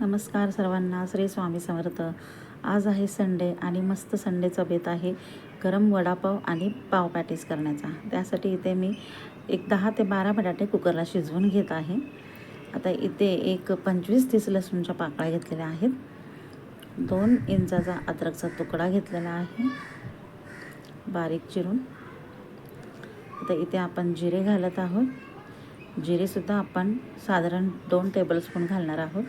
नमस्कार सर्वांना श्री स्वामी समर्थ. आज आहे संडे आणि मस्त संडेचा बेत आहे गरम वडापाव आणि पाव पॅटीस करण्याचा. त्यासाठी इथे मी एक दहा ते बारा बटाटे कुकरला शिजवून घेत आहे. आता इथे एक पंचवीस तीस लसूणच्या पाकळ्या घेतलेल्या आहेत. दोन इंचाचा अद्रकचा तुकडा घेतलेला आहे. बारीक चिरून. आता इथे आपण जिरे घालत आहोत. जिरेसुद्धा आपण साधारण दोन टेबलस्पून घालणार आहोत.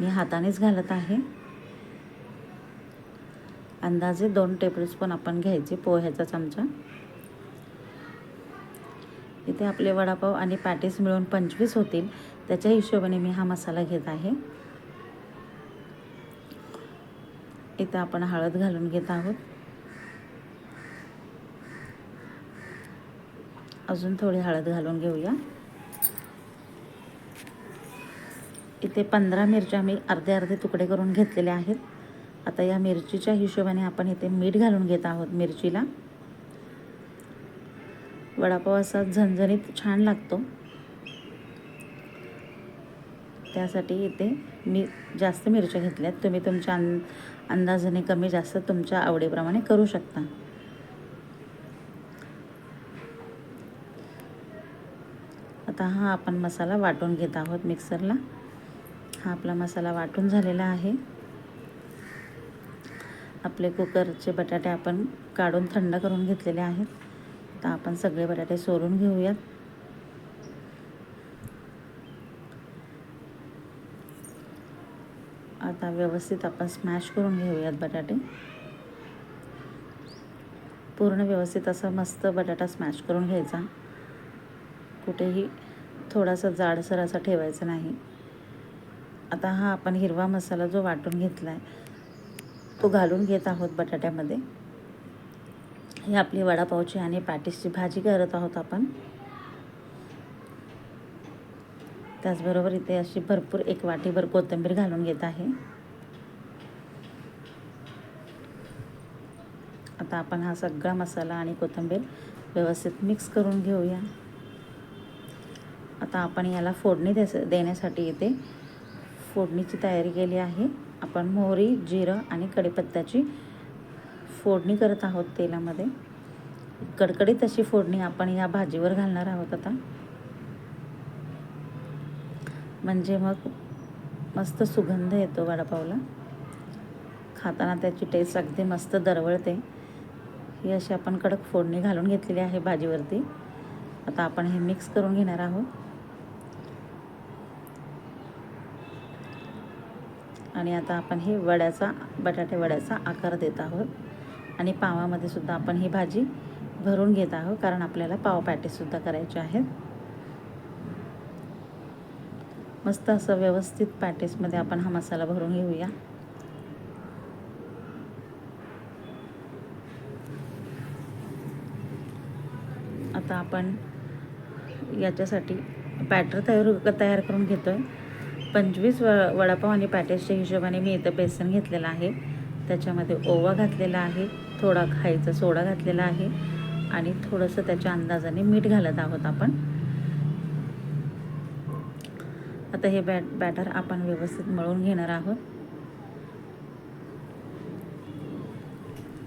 मी हातानेच घालत आहे. अंदाजे दोन टेबलस्पून आपण घ्यायचे पोह्याचा चमचा. इथे आपले वडापाव आणि पॅटीस मिळून पंचवीस होतील. त्याच्या हिशोबाने मी हा मसाला घेत आहे. इथे आपण हळद घालून घेत आहोत. अजून थोडी हळद घालून घेऊया. इथे पंधरा मिरच्या मी अर्धे अर्धे तुकडे करून घेतलेले आहेत. आता या मिरचीच्या हिशोबाने आपण इथे मीठ घालून घेत आहोत मिरचीला. वडापाव असा झणझणीत छान लागतो. त्यासाठी इथे मी जास्त मिरच्या घेतल्यात. तुम्ही तुमच्या अं अंदाजाने कमी जास्त तुमच्या आवडीप्रमाणे करू शकता. आता हा आपण मसाला वाटून घेत आहोत मिक्सरला. हा आपला मसाला वाटून झालेला आहे. आपले कुकरचे बटाटे आपण काढून थंड करून घेतलेले आहेत. आता आपण सगळे बटाटे सोलून घेऊयात. आता व्यवस्थित आपण स्मॅश करून घेऊयात बटाटे. पूर्ण व्यवस्थित असा मस्त बटाटा स्मॅश करून घ्यायचा. कुठेही थोडासा जाडसर असा ठेवायचा नाही. आता हा आपण हिरवा मसाला जो वाटून घेतला आहे तो घालून घेत आहोत बटाट्यामध्ये. ही आपली वडापावची आणि पॅटीसची भाजी करत आहोत आपण. त्याचबरोबर इथे अशी भरपूर एक वाटीभर कोथिंबीर घालून घेत आहे. आता आपण हा सगळा मसाला आणि कोथिंबीर व्यवस्थित मिक्स करून घेऊया. आता आपण याला फोडणी देस देण्यासाठी इथे फोडणीची तयारी केली आहे. आपण मोहरी जिरं आणि कढीपत्त्याची फोडणी करत आहोत तेलामध्ये. कडकडीत अशी फोडणी आपण या भाजीवर घालणार आहोत आता. म्हणजे मग मस्त सुगंध येतो वडापावला. खाताना त्याची टेस्ट अगदी मस्त दरवळते. ही अशी आपण कडक फोडणी घालून घेतलेली आहे भाजीवरती. आता आपण हे मिक्स करून घेणार आहोत. आणि आता आपण हे वड्याचा बटाटे वड्याचा आकार देत आहोत. आणि पावामध्ये सुद्धा आपण ही भाजी भरून घेत आहोत कारण आपल्याला पाव पॅटीसुद्धा करायचे आहेत. मस्त असं व्यवस्थित पॅटीसमध्ये आपण हा मसाला भरून घेऊया. आता आपण याच्यासाठी बॅटर तयार तयार करून घेतो आहे पंचवीस व वडापाव आणि पॅटेसच्या हिशोबाने मी इथं बेसन घेतलेलं आहे. त्याच्यामध्ये ओवा घातलेला आहे थोडा खायचा सोडा घातलेला आहे आणि थोडंसं त्याच्या अंदाजाने मीठ घालत आहोत आपण. आता हे बॅट बॅटर आपण व्यवस्थित मळून घेणार आहोत.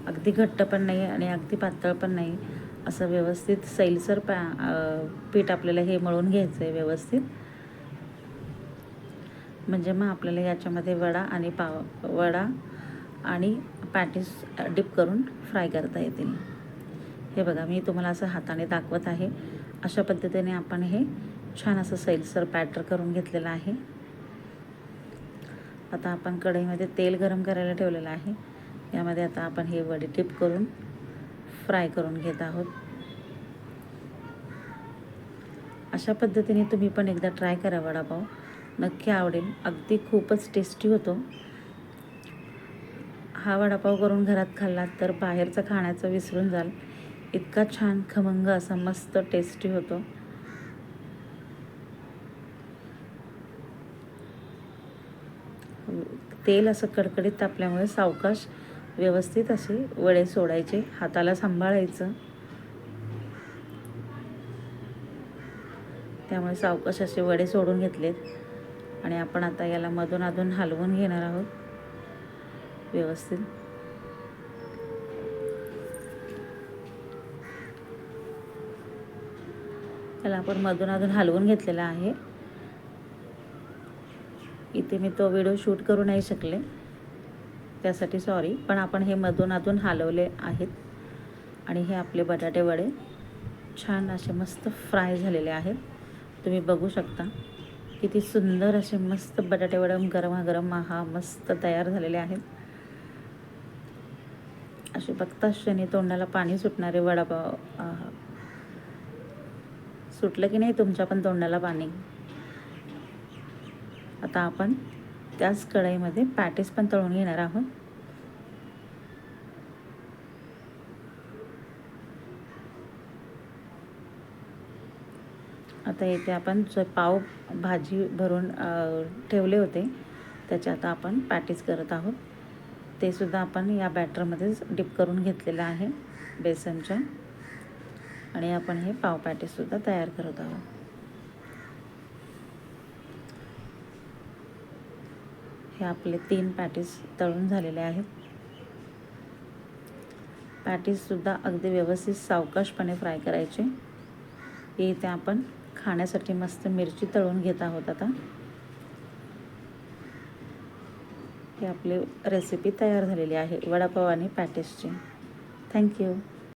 अगदी घट्ट पण नाही आणि अगदी पातळ पण नाही. असं व्यवस्थित सैलसर पॅ पीठ आपल्याला हे मळून घ्यायचं आहे व्यवस्थित. म्हणजे मग आपल्याला याच्यामध्ये वडा आणि पाव वडा आणि पॅटीस डिप करून फ्राय करता येतील. हे बघा मी तुम्हाला असं हाताने दाखवत आहे. अशा पद्धतीने आपण हे छान असं सैलसर पॅटर करून घेतलेलं आहे. आता आपण कढईमध्ये तेल गरम करायला ठेवलेलं आहे. यामध्ये आता आपण हे वडे टिप करून फ्राय करून घेत आहोत. अशा पद्धतीने तुम्ही पण एकदा ट्राय करा वडापाव. नक्की आवडेल. अगदी खूपच टेस्टी होतो. हा वडापाव करून घरात खाल्लात तर बाहेरचं खाण्याचं विसरून जाल. इतका छान खमंग असा मस्त टेस्टी होतो. तेल असं कडकडीत तापल्यामुळे सावकाश व्यवस्थित असे वडे सोडायचे हाताला सांभाळायचं. त्यामुळे सावकाश असे वडे सोडून घेतलेत. आणि आपण आता याला मधून अधून हलवून घेणार आहोत. व्यवस्थित. त्याला आपण मधून अधून हलवून घेतलेला आहे. इथे मी तो व्हिडिओ शूट करू नाही शकले. त्यासाठी सॉरी पण आपण हे मधून अधून हलवले आहेत. आणि हे आपले बटाटे वडे छान असे मस्त फ्राय झालेले आहेत. तुम्ही बघू शकता. किती सुंदर असे मस्त बटाटे वडे गरमागरम हा मस्त तयार झालेले आहेत. असे बघताच क्षणी तोंडाला पाणी सुटणारे वडापाव सुटलं की नाही तुमच्या पण तोंडाला पाणी? आता आपण त्याच कढईमध्ये पॅटीस पण तळून घेणार आहोत. आता इथे आपण पाव भाजी भरून ठेवले होते. त्याच्या आता आपण पॅटीस करत आहोत. ते सुद्धा आपण या बॅटरमध्येच डिप करून घेतलेलं आहे बेसनच्या. आणि आपण हे पाव पॅटीजसुद्धा तयार करत आहोत. हे आपले तीन पॅटीस तळून झालेले आहेत. पॅटीससुद्धा अगदी व्यवस्थित सावकाशपणे फ्राय करायचे. इथे आपण खाण्यासाठी मस्त मिरची तळून घेत आहोत आता. ही आपली रेसिपी तयार झालेली आहे वडापाव आणि पॅटेसची. थँक्यू